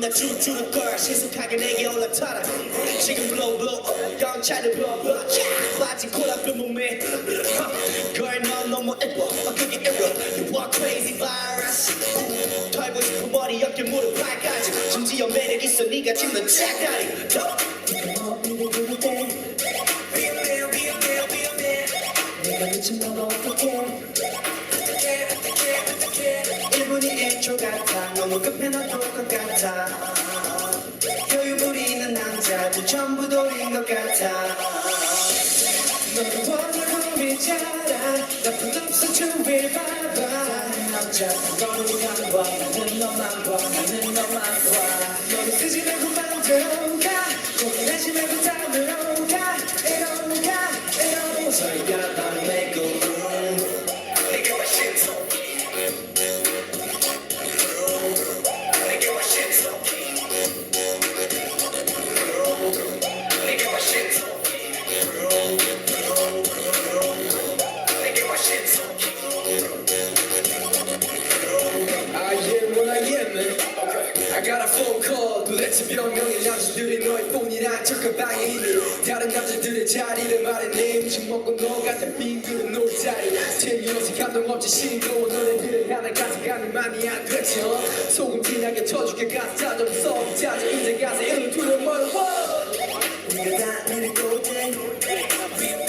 나 춤추는 걸 신속하게 내게 올라타라. 지금 blow blow. 경찰을 불러봐 빠진 코앞에 몸에. 걸넌 너무 예뻐 어, 그게 error You are crazy virus. 털고 싶은 머리 어깨 무릎 발까지. 심지어 매력 있어. 네가 짚는 짝다리 1분이 1초 같아. 너무 급해 너도 것 같아. 여유 부리는 남자들 전부 돌린 것 같아. 너도 원하고 미잖아. 나쁜 없어 주위를 봐봐. 남자 너를 간봐 나는 너만 봐 나는 너만 봐 너를 쓰지 말고 마음대로 가. 고민하지 말고 I got a phone call. 도대체 병명의 남자들이 너의 폰이란 척한 방해이니 다른 남자들의 자리를 말해내 음식 먹고 너 같은 빈그릇 놀자리 재미없이 감동 없이 싱거운 노래들을 하나 가져가는 많이 안 어? 소금 진하게 터주게. 가사 좀 써. 자주 이제 가서 일로 둘러 멀어! 네가 다니는 곳에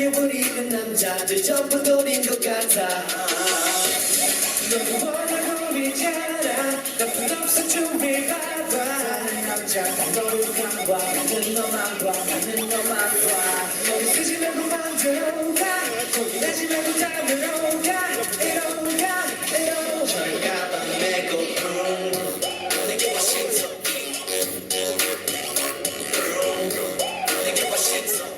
여유 부리는 남자들 전부 노린 것 같아. 너도 원하고 있잖아. 나쁜 없어 봐봐. 남자가 너를 간봐 나는 너만 봐. 나는 너만 봐. 너를 쓰지 말고 마음대로 가. 고민하지 말고 다음으로 가. 이리로 가. 이리로 저희가 밤내고 내게 와신소 내게 와신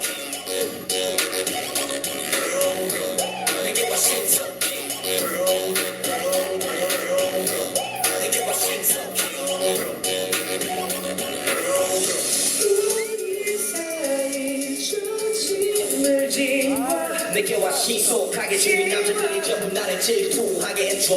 지워 내게 와 시속하게 지금 남자들이 전부 나를 질투하게 해줘